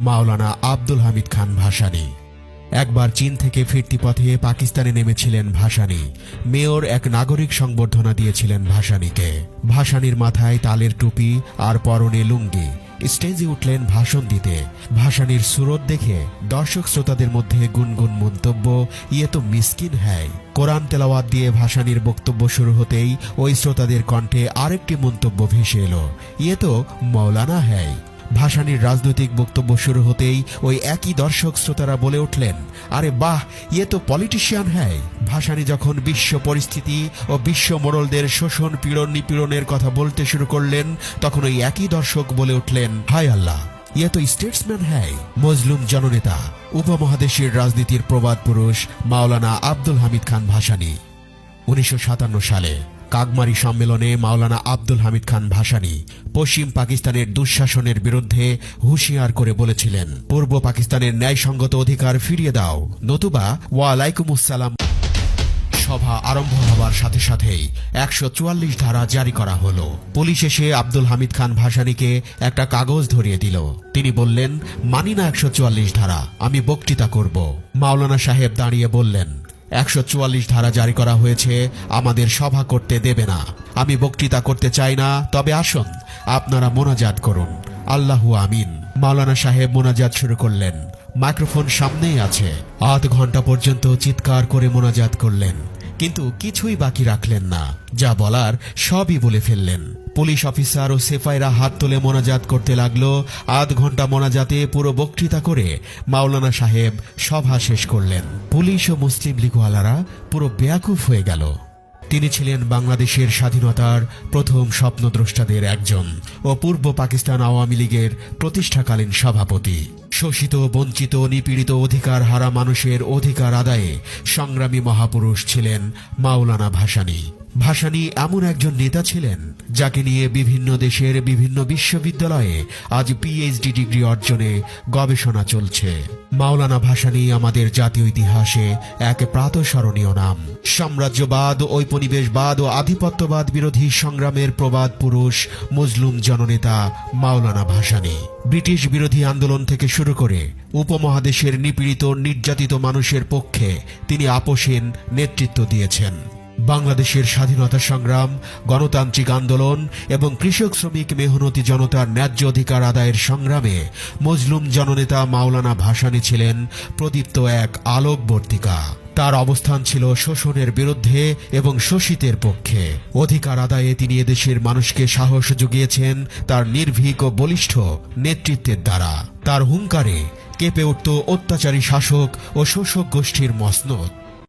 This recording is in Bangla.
মাওলানা আব্দুল হামিদ খান ভাসানী। একবার চীন থেকে ফিরতি পথে পাকিস্তানে নেমেছিলেন ভাসানী। মেয়র এক নাগরিক সংবর্ধনা দিয়েছিলেন ভাসানীকে। ভাসানীর মাথায় তালের টুপি আর পরনে লুঙ্গি। স্টেজে উঠলেন ভাষণ দিতে। ভাসানীর সুরত দেখে দর্শক শ্রোতাদের মধ্যে গুনগুন মন্তব্য ইয়ে তো মিসকিন হ্যায়। কোরআন তেলাওয়াত দিয়ে ভাসানীর বক্তব্য শুরু হতেই ওই শ্রোতাদের কণ্ঠে আরেকটি মন্তব্য ভেসে এলো ইয়ে তো মৌলানা হ্যায়। ভাসানীর রাজনৈতিক বক্তব্য শুরু হতেই ওই একই দর্শক শ্রোতারা বলে উঠলেন, আরে বাহ ইয়ে তো পলিটিশিয়ান হ্যায়। ভাসানী যখন বিশ্ব পরিস্থিতি ও বিশ্ব মোড়লদের শোষণ, পীড়ন, নিপীড়নের কথা বলতে শুরু করলেন, তখন ওই একই দর্শক বলে উঠলেন, হায় আল্লাহ ইয়ে তো স্টেটসম্যান হ্যায়। মজলুম জননেতা, উপমহাদেশের রাজনীতির প্রবাদ পুরুষ মাওলানা আব্দুল হামিদ খান ভাসানী, উনিশশো সাতান্ন সালে। কাগমারি সম্মেলনে মাওলানা আব্দুল হামিদ খান ভাসানী পশ্চিম পাকিস্তানের দুঃশাসনের বিরুদ্ধে হুঁশিয়ার করে বলেছিলেন। পূর্ব পাকিস্তানের ন্যায়সঙ্গত অধিকার ফিরিয়ে দাও। নতুবা, ওয়ালাইকুমুসসালাম। সভা আরম্ভ হবার সাথে সাথেই একশো চুয়াল্লিশ ধারা জারি করা হলো। পুলিশ এসে আব্দুল হামিদ খান ভাসানীকে একটা কাগজ ধরিয়ে দিল। তিনি বললেন, মানি না একশো চুয়াল্লিশ ধারা, আমি বক্তৃতা করব। মাওলানা সাহেব দাঁড়িয়ে বললেন একশো চুয়াল্লিশ ধারা জারি করা হয়েছে, আমাদের সভা করতে দেবে না। আমি বক্তৃতা করতে চাই না, তবে আসুন, আপনারা মোনাজাত করুন। আল্লাহু আমিন। মাওলানা সাহেব মোনাজাত শুরু করলেন। মাইক্রোফোন সামনেই আছে। আধ ঘণ্টা পর্যন্ত চিৎকার করে মোনাজাত করলেন। কিন্তু কিছুই বাকি রাখলেন না। যা বলার সবই বলে ফেললেন। পুলিশ অফিসার ও সেফাইরা হাত তুলে মোনাজাত করতে লাগল। আধ ঘণ্টা মোনাজাতে পুরো বক্তৃতা করে মাওলানা সাহেব সভা শেষ করলেন। পুলিশ ও মুসলিম লীগওয়ালারা পুরো বেয়াকুফ হয়ে গেল। তিনি ছিলেন বাংলাদেশের স্বাধীনতার প্রথম স্বপ্নদ্রষ্টাদের একজন ও পূর্ব পাকিস্তান আওয়ামী লীগের প্রতিষ্ঠাকালীন সভাপতি। শোষিত, বঞ্চিত, নিপীড়িত অধিকার হারা মানুষের অধিকার আদায়ে সংগ্রামী মহাপুরুষ ছিলেন মাওলানা ভাসানী। ভাসানী এমন একজন নেতা ছিলেন, যাকে নিয়ে বিভিন্ন দেশের বিভিন্ন বিশ্ববিদ্যালয়ে আজ পিএইচডি ডিগ্রি অর্জনে গবেষণা চলছে। মাওলানা ভাসানী আমাদের জাতীয় ইতিহাসে এক প্রাতঃস্মরণীয় নাম। সাম্রাজ্যবাদ, ঔপনিবেশবাদ ও আধিপত্যবাদ বিরোধী সংগ্রামের প্রবাদ পুরুষ, মুসলুম জননেতা মাওলানা ভাসানী। ব্রিটিশ বিরোধী আন্দোলন থেকে শুরু করে উপমহাদেশের নিপীড়িত, নির্যাতিত মানুষের পক্ষে তিনি আপোষহীন নেতৃত্ব দিয়েছেন। বাংলাদেশের স্বাধীনতা সংগ্রাম, গণতান্ত্রিক আন্দোলন এবং কৃষক শ্রমিক মেহনতি জনতার ন্যায্য অধিকার আদায়ের সংগ্রামে মজলুম জননেতা মাওলানা ভাসানী ছিলেন প্রদীপ্ত এক আলোকবর্তিকা। তার অবস্থান ছিল শোষণের বিরুদ্ধে এবং শোষিতের পক্ষে। অধিকার আদায়ে তিনি এদেশের মানুষকে সাহস জুগিয়েছেন তার নির্ভীক ও বলিষ্ঠ নেতৃত্বের দ্বারা। তার হুঙ্কারে কেঁপে উঠত অত্যাচারী শাসক ও শোষক গোষ্ঠীর মসনদ।